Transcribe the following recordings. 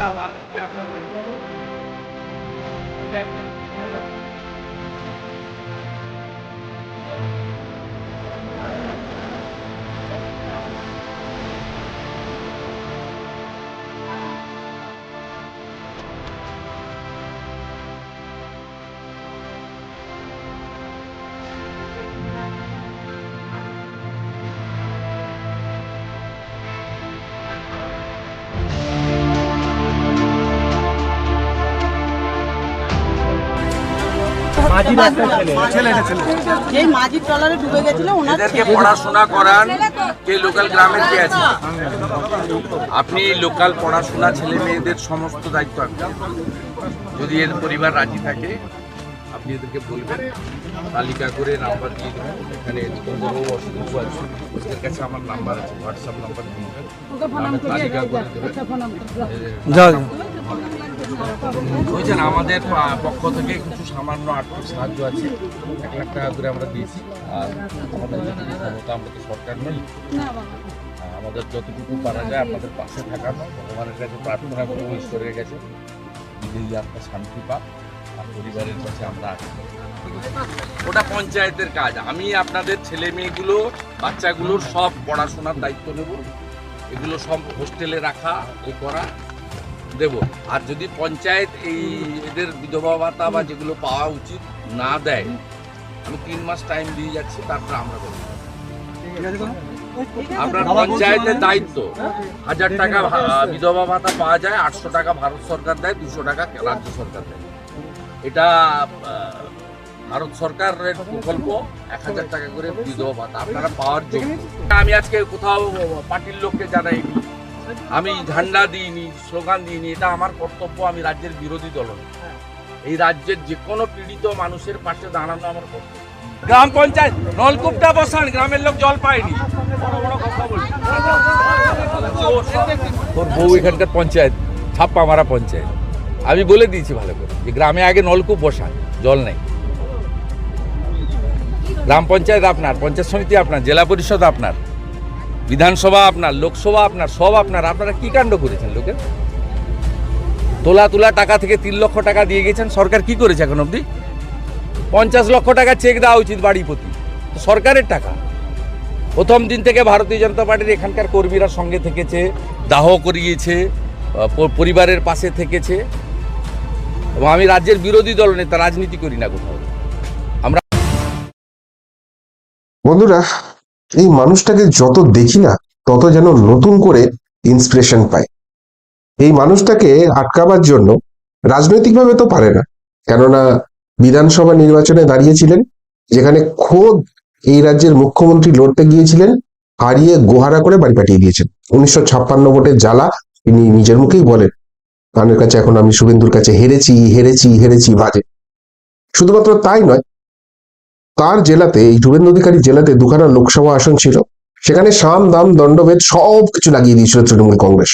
বাবা আপনার যে মাঝি ট্রলারে ডুবে গেছিল ওনার পড়াশোনা করান কে লোকাল গ্রামের কে আছে? আপনি লোকাল পড়াশোনা ছেলে মেয়েদের সমস্ত দায়িত্ব আপনি যদি এর পরিবার রাজি থাকে আপনি এদেরকে বলবেন তালিকা করে নাম্বার দিয়ে দেবেন। এখানে জিতেন্দ্রবাবু অসুবিধা আছে ওদের কাছে আমার নাম্বার আছে হোয়াটসঅ্যাপ নাম্বার দিয়ে দেবেন। তালিকা করে দেবেন। বুঝছেন, আমাদের পক্ষ থেকে কিছু সামান্য আর্থিক সাহায্য আছে। এক লাখ টাকা করে আমরা দিয়েছি। আর আমাদের ক্ষমতা আমরা তো সরকার নই। আমাদের যতটুকু পারা যায়, আপনাদের পাশে থাকানো। ভগবানের কাছে প্রার্থনা করব ঈশ্বরের কাছে নিজেই আপনার শান্তি পাক, আর পরিবারের কাছে আমরা আছি। ওটা পঞ্চায়েতের কাজ। আমি আপনাদের ছেলে মেয়েগুলো, বাচ্চাগুলোর সব পড়াশোনার দায়িত্ব নেব। এগুলো সব হোস্টেলে রাখা, এ করা। দেব। আর যদি পঞ্চায়েত এই এদের বিধবা ভাতা বা যেগুলো পাওয়া উচিত না দেয় আমি তিন মাস টাইম দিয়ে যাচ্ছি তারপর আমরা দেবো। আপনার পঞ্চায়েতের দায়িত্ব হাজার টাকা বিধবা ভাতা পাওয়া যায় আটশো টাকা ভারত সরকার দেয় দুশো টাকা রাজ্য সরকার দেয়। এটা ভারত সরকারের প্রকল্প এক হাজার টাকা করে বিধবা ভাতা। আপনারা পাওয়ার যোগ্য। আমি আজকে কোথাও পার্টির লোককে জানাইনি। আমি ঝান্ডা দিইনি স্লোগান দিইনি এটা আমার কর্তব্য আমি রাজ্যের বিরোধী দল এই রাজ্যের যে কোনো পীড়িত মানুষের পাশে দাঁড়ানো আমার কর্তব্য। গ্রাম পঞ্চায়েত নলকূপটা বসান গ্রামের লোক জল পায়নি। বড় বড় কথা বলছি। ওর বউ এখানকার পঞ্চায়েত ছাপ্পা মারা পঞ্চায়েত। আমি বলে দিয়েছি ভালো করে যে গ্রামে আগে নলকূপ বসান জল নেই। গ্রাম পঞ্চায়েত আপনার পঞ্চায়েত সমিতি আপনার জেলা পরিষদ আপনার। বিধানসভা আপনার, লোকসভা আপনার, সব আপনার, আপনারা কি কাণ্ড করেছেন লোকের? তোলা তোলা টাকা থেকে তিন লক্ষ টাকা দিয়ে গেছেন, সরকার কি করেছে এখন অবধি? পঞ্চাশ লক্ষ টাকা চেক দেওয়া উচিত বাড়ি প্রতি। সরকারের টাকা। প্রথম দিন থেকে ভারতীয় জনতা পার্টির এখানকার কর্মীরা সঙ্গে থেকেছে, দাহ করিয়েছে পরিবারের পাশে থেকেছে। এবং আমি রাজ্যের বিরোধী দল নেতা, রাজনীতি করি না কোথাও। আমরা বন্ধুরা এই মানুষটাকে যত দেখি না, তত যেন নতুন করে ইন্সপিরেশন পাই এই মানুষটাকে আটকাবার জন্য রাজনৈতিকভাবে তো পারে না। কেননা বিধানসভা নির্বাচনে দাঁড়িয়েছিলেন, যেখানে খোদ এই রাজ্যের মুখ্যমন্ত্রী লড়তে গিয়েছিলেন, হারিয়ে গোহারা করে বাড়ি পাঠিয়ে দিয়েছেন। উনিশশো ছাপ্পান্ন ভোটের জ্বালা তিনি নিজের মুখেই বলেন, কানের কাছে এখন আমি শুভেন্দুর কাছে হেরেছি হেরেছি হেরেছি, বাজে। শুধুমাত্র তাই নয় তার জেলাতে, এই শুভেন্দু অধিকারী জেলাতে দুখানা লোকসভা আসন ছিল? সেখানে সাম, দাম, দণ্ডভেদ সব কিছু লাগিয়ে দিয়েছিল তৃণমূল কংগ্রেস।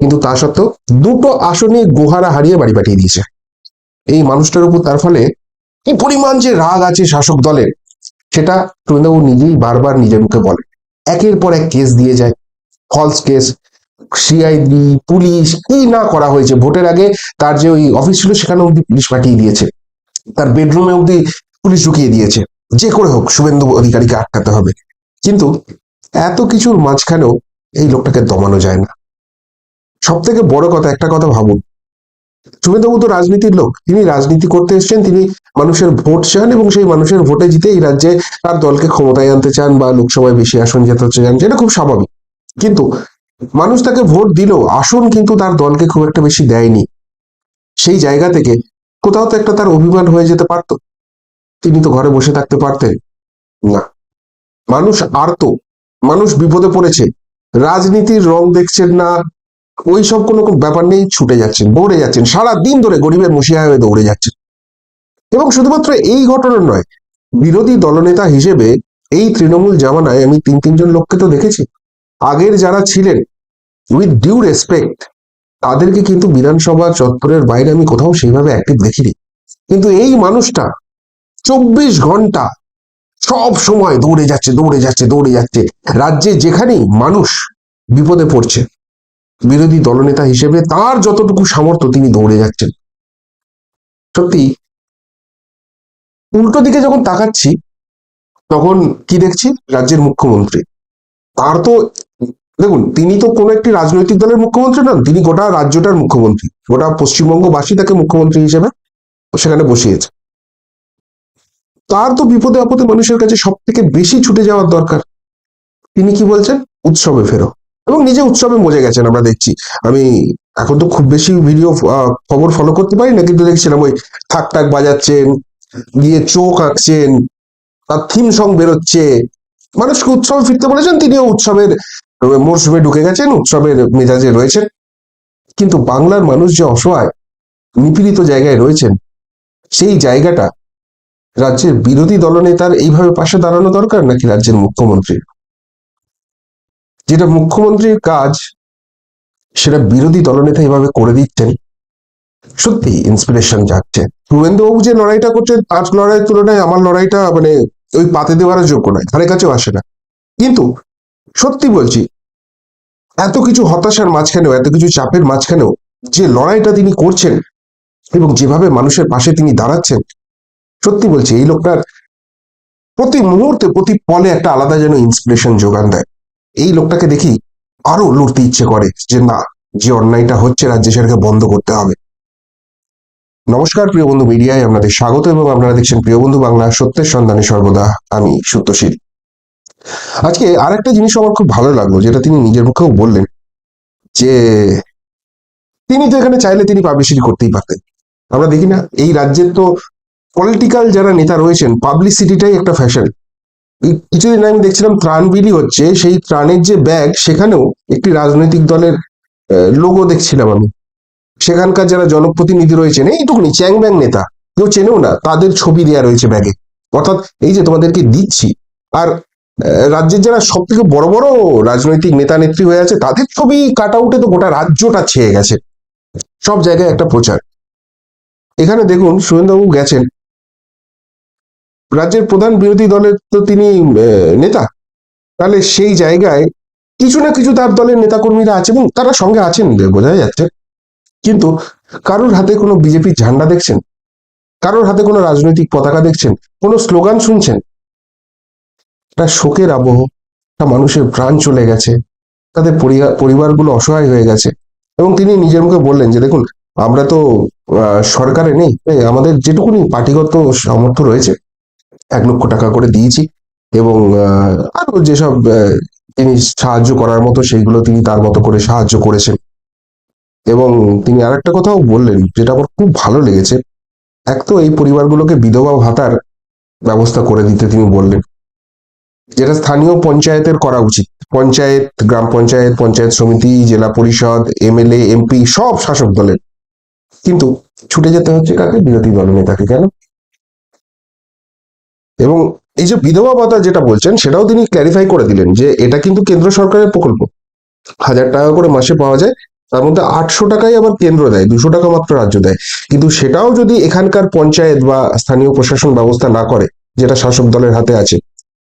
কিন্তু তা সত্ত্বেও দুটো আসনে গোহারা হারিয়ে বাড়ি পাঠিয়ে দিয়েছে। এই মানুষটার উপর তার ফলে কি পরিমাণ যে রাগ আছে শাসক দলের, সেটা শুভেন্দুবাবু নিজেই বারবার নিজের মুখে বলে। একের পর এক কেস দিয়ে যায়। ফলস কেস, সিআইডি, পুলিশ, কি না করা হয়েছে? ভোটের আগে তার যে ওই অফিস ছিল, সেখানে অব্দি পুলিশ পাঠিয়ে দিয়েছে। তার বেডরুমে অব্দি পুলিশ ঢুকিয়ে দিয়েছে। যে করে হোক, শুভেন্দু অধিকারীকে আটকাতে হবে। কিন্তু এত কিছুর মাঝখানেও এই লোকটাকে দমানো যায় না। সব থেকে বড় কথা, একটা কথা ভাবুন। শুভেন্দুবাবু তো রাজনীতির লোক। তিনি রাজনীতি করতে এসেছেন, তিনি মানুষের ভোট চান এবং সেই মানুষের ভোটে জিতে এই রাজ্যে তার দলকে ক্ষমতায় আনতে চান বা লোকসভায় বেশি আসন জেতাতে চান যেটা খুব স্বাভাবিক। কিন্তু মানুষ তাকে ভোট দিলেও আসন কিন্তু তার দলকে খুব একটা বেশি দেয়নি। সেই জায়গা থেকে কোথাও তো একটা তার অভিমান হয়ে যেতে পারতো। তিনি তো ঘরে বসে থাকতে পারতেন। না। মানুষ আর্ত, মানুষ বিপদে পড়েছে। রাজনীতির রং দেখছেন না ওই সব কোনো ব্যাপার নেই, ছুটে যাচ্ছেন, দৌড়ে যাচ্ছেন সারা দিন ধরে গরিবের মসিয়া হয়ে দৌড়ে যাচ্ছেন। এবং শুধুমাত্র এই ঘটনা নয়, বিরোধী দলনেতা হিসেবে এই তৃণমূল জামানায় আমি তিন তিনজন লোককে তো দেখেছি। আগের যারা ছিলেন উইথ ডিউ রেসপেক্ট তাদেরকে কিন্তু বিধানসভা চত্বরের বাইরে আমি কোথাও সেইভাবে অ্যাক্টিভ দেখিনি। কিন্তু এই মানুষটা চব্বিশ ঘণ্টা সব সময় দৌড়ে যাচ্ছে দৌড়ে যাচ্ছে দৌড়ে যাচ্ছে। রাজ্যে যেখানেই মানুষ বিপদে পড়ছে, বিরোধী দলনেতা হিসেবে তার যতটুকু সামর্থ্য তিনি দৌড়ে যাচ্ছেন। সত্যি, উল্টো দিকে যখন তাকাচ্ছি, তখন কি দেখছি? রাজ্যের মুখ্যমন্ত্রী। তার তো, দেখুন, তিনি তো কোনো একটি রাজনৈতিক দলের মুখ্যমন্ত্রী নন, তিনি গোটা রাজ্যটার মুখ্যমন্ত্রী। গোটা পশ্চিমবঙ্গবাসী তাকে মুখ্যমন্ত্রী হিসেবে সেখানে বসিয়েছে। তার তো বিপদে আপদে মানুষের কাছে সব থেকে বেশি ছুটে যাওয়ার দরকার। তিনি কি বলছেন? উৎসবে ফেরো। এবং নিজে উৎসবে মজে গেছেন, আমরা দেখছি। আমি এখন তো খুব বেশি ভিডিও খবর ফলো করতে পারি না, কিন্তু দেখছিলাম ওই থাক থাক বাজাচ্ছেন, গিয়ে চোখ আঁকছেন, তার থিম সং বেরোচ্ছে। মানুষকে উৎসবে ফিরতে বলেছেন, তিনিও উৎসবের মরশুমে ঢুকে গেছেন, উৎসবের মেজাজে রয়েছেন। কিন্তু বাংলার মানুষ যে অসহায়, নিপীড়িত জায়গায় রয়েছেন, সেই জায়গাটা রাজ্যের বিরোধী দলনেতার এইভাবে পাশে দাঁড়ানো দরকার নাকি রাজ্যের মুখ্যমন্ত্রীর যেটা মুখ্যমন্ত্রীর কাজ, সেটা বিরোধী দলনেতা এভাবে করে দিচ্ছেন। সত্যি ইন্সপিরেশন যাচ্ছে শুভেন্দুবাবু যে লড়াইটা করছেন, তার লড়াইয়ের তুলনায় আমার লড়াইটা মানে ওই পাতে দেওয়ার যোগ্য নয় ধারে কাছেও আসে না। কিন্তু সত্যি বলছি, এত কিছু হতাশার মাঝখানেও, এত কিছু চাপের মাঝখানেও যে লড়াইটা তিনি করছেন এবং যেভাবে মানুষের পাশে তিনি দাঁড়াচ্ছেন সত্যি বলছি, এই লোকটার প্রতি মুহূর্তে, প্রতি পলে একটা আলাদা যেন ইন্সপিরেশন যোগান দেয়। এই লোকটাকে দেখি আরও লড়তে ইচ্ছে করে যে, না, যে অন্যায়টা হচ্ছে, রাজ্য সেটাকে বন্ধ করতে হবে। নমস্কার প্রিয় বন্ধু মিডিয়ায়, আপনাদের স্বাগত এবং আপনারা দেখছেন প্রিয় বন্ধু বাংলা, সত্যের সন্ধানে সর্বদা আমি সত্যশীল। আজকে আর একটা জিনিস আমার খুব ভালো লাগল, যেটা তিনি নিজের মুখেও বললেন, যে তিনি তো এখানে চাইলে তিনি পাবলিসিটি করতেই পারতেন। আমরা দেখি না, এই রাজ্যের তো পলিটিক্যাল যারা নেতা রয়েছেন পাবলিসিটিটাই একটা ফ্যাশন কিছুদিন আমি দেখছিলাম ত্রাণ বিলি হচ্ছে, সেই ত্রাণের যে ব্যাগ সেখানেও একটি রাজনৈতিক দলের লোগো দেখছিলাম আমি। সেখানকার যারা জনপ্রতিনিধি রয়েছেন এইটুকুনি, চ্যাং ব্যাং নেতা, কেউ চেনেও না, তাদের ছবি দেওয়া রয়েছে ব্যাগে অর্থাৎ এই যে তোমাদেরকে দিচ্ছি, আর রাজ্যের যারা সব থেকে বড় বড় রাজনৈতিক নেতা নেত্রী হয়ে আছে, তাদের ছবি কাট আউটে তো গোটা রাজ্যটা ছেয়ে গেছে। সব জায়গায় একটা প্রচার। এখানে দেখুন, সুরেন্দ্রবাবু গেছেন রাজ্যের প্রধান বিরোধী দলের তো তিনি নেতা। তাহলে সেই জায়গায় কিছু না কিছু তার দলের নেতাকর্মীরা আছে এবং তারা সঙ্গে আছেন বোঝা যাচ্ছে। কিন্তু কারোর হাতে কোনো বিজেপির ঝান্ডা দেখছেন? কারোর হাতে কোনো রাজনৈতিক পতাকা দেখছেন? কোনো স্লোগান শুনছেন? একটা শোকের আবহ, একটা মানুষের প্রাণ চলে গেছে। তাদের পরিবার পরিবারগুলো অসহায় হয়ে গেছে। এবং তিনি নিজের মুখে বললেন যে, দেখুন, আমরা তো সরকারে নেই। আমাদের যেটুকুনি পার্টিগত সামর্থ্য রয়েছে এক লক্ষ টাকা করে দিয়েছি এবং আহ, আরও যেসব তিনি সাহায্য করার মতো সেইগুলো তিনি তার মতো করে সাহায্য করেছেন। এবং তিনি আরেকটা কথাও বললেন যেটা আমার খুব ভালো লেগেছে। এক তো এই পরিবারগুলোকে বিধবা ভাতার ব্যবস্থা করে দিতে তিনি বললেন। যেটা স্থানীয় পঞ্চায়েতের করা উচিত। পঞ্চায়েত গ্রাম পঞ্চায়েত পঞ্চায়েত সমিতি জেলা পরিষদ এমএলএ এমপি সব শাসক দলের। কিন্তু ছুটে যেতে হচ্ছে কাকে? বিরোধী দল দলনেতাকে কেন? এবং এই যে বিধবা ভাতা যেটা বলছেন, সেটাও তিনি ক্ল্যারিফাই করে দিলেন যে এটা কিন্তু কেন্দ্র সরকারের প্রকল্প। হাজার টাকা করে মাসে পাওয়া যায়, তার মধ্যে আটশো টাকাই আবার কেন্দ্র দেয়, দুশো টাকা মাত্র রাজ্য দেয়। কিন্তু সেটাও যদি এখানকার পঞ্চায়েত বা স্থানীয় প্রশাসন ব্যবস্থা না করে, যেটা শাসক দলের হাতে আছে,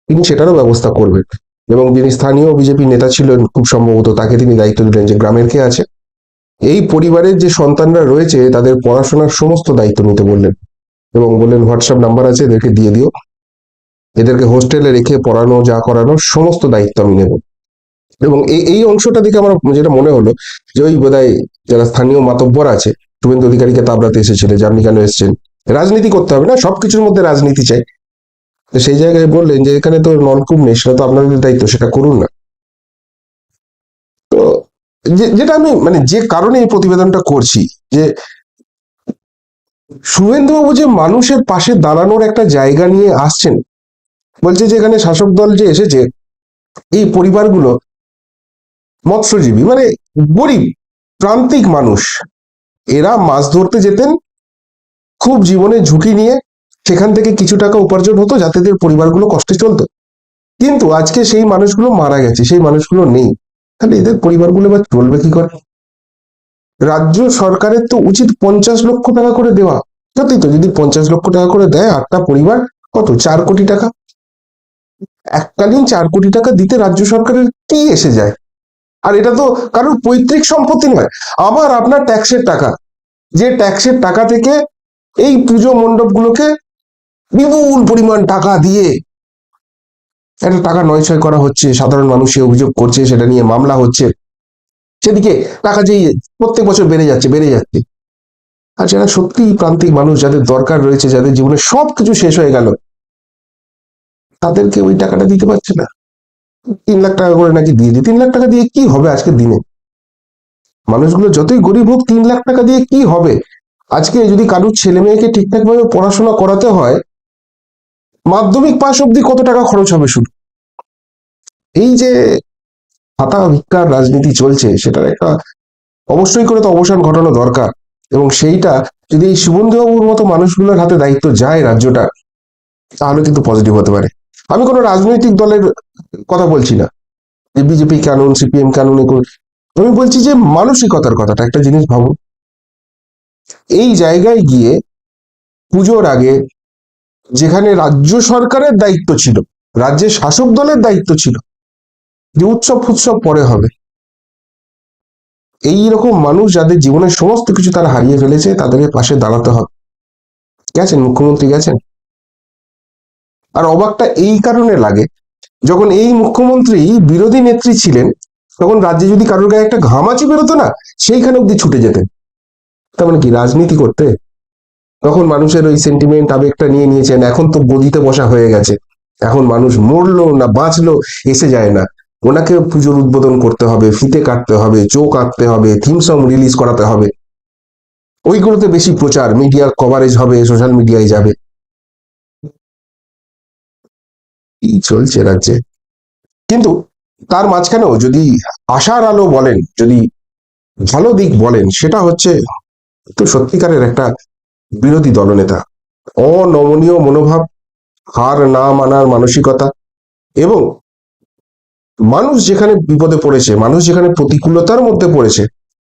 তিনি সেটারও ব্যবস্থা করবেন। এবং যিনি স্থানীয় বিজেপি নেতা ছিলেন, খুব সম্ভবত তাকে তিনি দায়িত্ব দিলেন যে গ্রামের কে আছে। এই পরিবারের যে সন্তানরা রয়েছে, তাদের পড়াশোনার সমস্ত দায়িত্ব নিতে বললেন। এবং বললেন, হোয়াটসঅ্যাপ নাম্বার আছে, এদেরকে দিয়ে দিও। এদেরকে হোস্টেলে রেখে পড়ানো, যা করানো সমস্ত দায়িত্ব আমি নেব। এবং এই এই অংশটা দেখে আমার যেটা মনে হলো যে ওই বোধহয় যারা স্থানীয় মাতব্বর আছে, শুভেন্দু অধিকারীকে তাবড়াতে এসেছিলেন আপনি কেন এসেছেন, রাজনীতি করতে হবে না, সবকিছুর মধ্যে রাজনীতি চাই। তো সেই জায়গায় বললেন যে এখানে তো নলকূপ নেই, সেটা তো আপনাদের দায়িত্ব, সেটা করুন না। তো যেটা আমি মানে যে কারণে এই প্রতিবেদনটা করছি যে শুভেন্দুবাবু যে মানুষের পাশে দাঁড়ানোর একটা জায়গা নিয়ে আসছেন বলছে যে এখানে শাসক দল যে এসেছে, এই পরিবারগুলো মৎস্যজীবী মানে গরিব, প্রান্তিক মানুষ, এরা মাছ ধরতে যেতেন, খুব জীবনে ঝুঁকি নিয়ে সেখান থেকে কিছু টাকা উপার্জন হতো যাতে পরিবারগুলো কষ্টে চলতো। কিন্তু আজকে সেই মানুষগুলো মারা গেছে, সেই মানুষগুলো নেই। তাহলে এদের পরিবারগুলো এবার চলবে কি করে? রাজ্য সরকারের তো উচিত পঞ্চাশ লক্ষ টাকা করে দেওয়া। সত্যি তো যদি পঞ্চাশ লক্ষ টাকা করে দেয়, আটটা পরিবার, কত? চার কোটি টাকা? এককালীন চার কোটি টাকা দিতে রাজ্য সরকারের কি এসে যায়? আর এটা তো কারোর পৈতৃক সম্পত্তি নয়, আবার আপনার ট্যাক্সের টাকা। যে ট্যাক্সের টাকা থেকে এই পুজো মণ্ডপগুলোকে বিপুল পরিমাণ টাকা দিয়ে একটা টাকা নয় ছয় করা হচ্ছে, সাধারণ মানুষ অভিযোগ করছে, সেটা নিয়ে মামলা হচ্ছে। সেদিকে টাকা যেই প্রত্যেক বছর বেড়ে যাচ্ছে বেড়ে যাচ্ছে। আর যারা সত্যি প্রান্তিক মানুষ, যাদের দরকার রয়েছে, যাদের জীবনে সবকিছু শেষ হয়ে গেল তাদেরকে ওই টাকাটা দিতে পারছে না। তিন লাখ টাকা করে নাকি দিয়ে দিই। তিন লাখ টাকা দিয়ে কি হবে আজকের দিনে? মানুষগুলো যতই গরিব হোক, তিন লাখ টাকা দিয়ে কি হবে? আজকে যদি কারুর ছেলে মেয়েকে ঠিকঠাক ভাবে পড়াশোনা করাতে হয়, মাধ্যমিক পাশ অব্দি কত টাকা খরচ হবে শুধু? এই যে হাতা ভিক্ষার রাজনীতি চলছে, সেটার একটা অবশ্যই করে তো অবসান ঘটানো দরকার। এবং সেইটা যদি এই সুবন্ধুবাবুর মতো মানুষগুলোর হাতে দায়িত্ব যায় রাজ্যটা, তাহলে কিন্তু পজিটিভ হতে পারে। আমি কোনো রাজনৈতিক দলের কথা বলছি না। যে বিজেপি কানুন, সিপিএম কানুন। আমি বলছি যে মানসিকতার কথাটা, একটা জিনিস ভাবুন। এই জায়গায় গিয়ে পুজোর আগে যেখানে রাজ্য সরকারের দায়িত্ব ছিল, রাজ্যের শাসক দলের দায়িত্ব ছিল, যে উৎসব ফুৎসব পরে হবে। এই রকম মানুষ যাদের জীবনের সমস্ত কিছু তারা হারিয়ে ফেলেছে তাদের পাশে দাঁড়াতে হবে। গেছেন, মুখ্যমন্ত্রী গেছেন? আর অবাকটা এই কারণে লাগে, যখন এই মুখ্যমন্ত্রী বিরোধী নেত্রী ছিলেন, তখন রাজ্যে যদি কারোর গায়ে একটা ঘামাচি বেরোতো না, সেইখানে অব্দি ছুটে যেতেন। তার মানে কি, রাজনীতি করতে? তখন মানুষের ওই সেন্টিমেন্ট আবেগটা নিয়ে নিয়েছেন, এখন তো গদিতে বসা হয়ে গেছে। এখন মানুষ মরলো না বাঁচলো, এসে যায় না। ওনাকে পুজোর উদ্বোধন করতে হবে, ফিতে কাটতে হবে, চোখ আঁকতে হবে থিম সং রিলিজ করাতে হবে। ওইগুলোতে বেশি প্রচার মিডিয়ার কভারেজ হবে সোশ্যাল মিডিয়ায় যাবে। চলছে রাজ্যে। কিন্তু তার মাঝখানেও যদি আশার আলো বলেন, যদি ভালো দিক বলেন, সেটা হচ্ছে তো সত্যিকারের একটা বিরোধী দলনেতা। অনমনীয় মনোভাব, হার না মানার মানসিকতা এবং মানুষ যেখানে বিপদে পড়েছে, মানুষ যেখানে প্রতিকূলতার মধ্যে পড়েছে,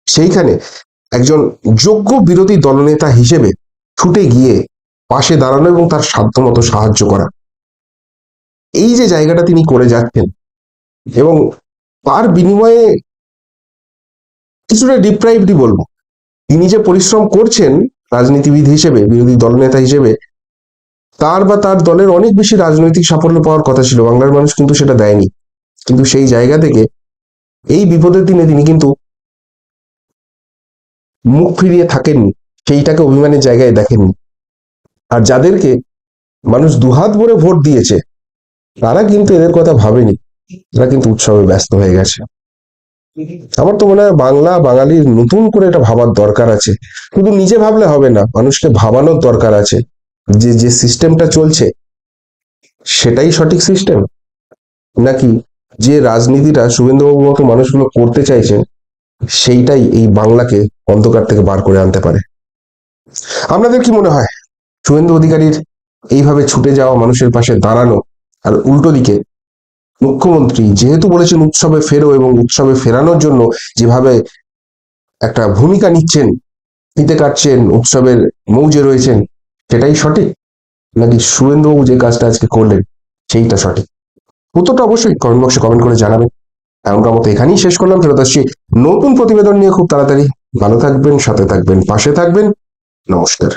সেইখানে একজন যোগ্য বিরোধী দলনেতা হিসেবে ছুটে গিয়ে পাশে দাঁড়ানো এবং তার সাধ্যমতো সাহায্য করা। এই যে জায়গাটা তিনি করে যাচ্ছেন এবং তার বিনিময়ে কিছুটা ডিপ্রাইভডই বলব। তিনি যে পরিশ্রম করছেন রাজনীতিবিদ হিসেবে, বিরোধী দলনেতা হিসেবে, তার বা তার দলের অনেক বেশি রাজনৈতিক সাফল্য পাওয়ার কথা ছিল, বাংলার মানুষ কিন্তু সেটা দেয়নি। কিন্তু সেই জায়গা থেকে এই বিপদের দিনে তিনি কিন্তু মুখ ফিরিয়ে থাকেননি, সেইটাকে অভিমানের জায়গায় দেখেননি। আর যাদেরকে মানুষ দুহাত ভরে ভোট দিয়েছে তারা কিন্তু এদের কথা ভাবেনি। তারা কিন্তু উৎসবে ব্যস্ত হয়ে গেছে। আমার তো মনে হয় বাংলা, বাঙালির নতুন করে এটা ভাবার দরকার আছে। শুধু নিজে ভাবলে হবে না, মানুষকে ভাবানোর দরকার আছে। যে যে সিস্টেমটা চলছে, সেটাই সঠিক সিস্টেম নাকি যে রাজনীতিটা শুভেন্দুবাবুর মতো মানুষগুলো করতে চাইছেন, সেইটাই এই বাংলাকে অন্ধকার থেকে বার করে আনতে পারে? আপনাদের কি মনে হয়? শুভেন্দু অধিকারীর এইভাবে ছুটে যাওয়া মানুষের পাশে দাঁড়ানো আর উল্টো দিকে, মুখ্যমন্ত্রী যেহেতু বলেছেন উৎসবে ফেরো এবং উৎসবে ফেরানোর জন্য যেভাবে একটা ভূমিকা নিচ্ছেন ফিতে কাটছেন, উৎসবের মৌজে রয়েছেন, সেটাই সঠিক? নাকি সুরেন্দ্রবাবু যে কাজটা আজকে করলেন, সেইটা সঠিক? উত্তরটা অবশ্যই কমেন্ট বক্সে কমেন্ট করে জানাবেন। এমনকার মতো এখানেই শেষ করলাম। ফেরত আসছি নতুন প্রতিবেদন নিয়ে খুব তাড়াতাড়ি। ভালো থাকবেন, সাথে থাকবেন, পাশে থাকবেন। নমস্কার।